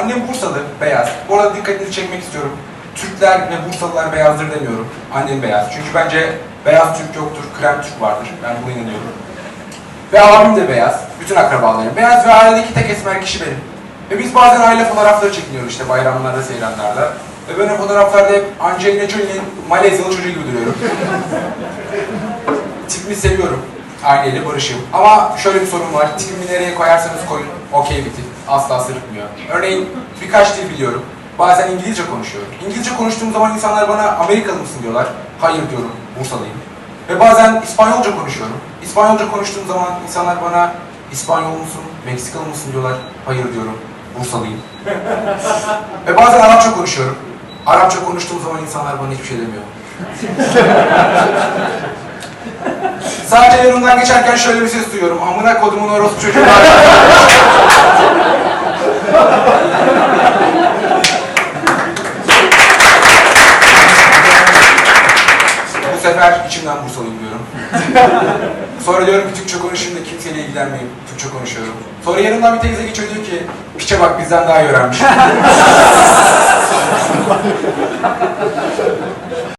Annem Bursalı, beyaz. Bu arada dikkatinizi çekmek istiyorum. Türkler ve Bursalılar beyazdır demiyorum. Annem beyaz. Çünkü bence beyaz Türk yoktur, krem Türk vardır. Ben buna inanıyorum. Ve abim de beyaz. Bütün akrabalarım beyaz ve ailedeki tek esmer kişi benim. Ve biz bazen aile fotoğrafları çekiniyoruz işte bayramlarda, seyranlarda. Ve ben o fotoğraflarda hep Angelina Jolie'nin Malezyalı çocuğu gibi duruyorum. Tipimi seviyorum. Aileyle barışım. Ama şöyle bir sorun var. Tipimi nereye koyarsanız koyun. Okey bir tip. Asla sırıtmıyor. Örneğin birkaç dil biliyorum. Bazen İngilizce konuşuyorum. İngilizce konuştuğum zaman insanlar bana Amerikalı mısın diyorlar. Hayır diyorum. Bursalıyım. Ve bazen İspanyolca konuşuyorum. İspanyolca konuştuğum zaman insanlar bana İspanyol musun, Meksikalı mısın diyorlar. Hayır diyorum. Bursalıyım. Ve bazen Arapça konuşuyorum. Arapça konuştuğum zaman insanlar bana hiçbir şey demiyor. Sadece yanımdan geçerken şöyle bir ses duyuyorum. Amına kodumun orospu çocuğu. Bu sefer içimden Bursalıyım diyorum. Sonra diyorum ki Türkçe konuşayım da kimseyle ilgilenmeyeyim. Türkçe konuşuyorum. Sonra yanımdan bir teyze geçiyor diyor ki piçe bak bizden daha iyi öğrenmiş.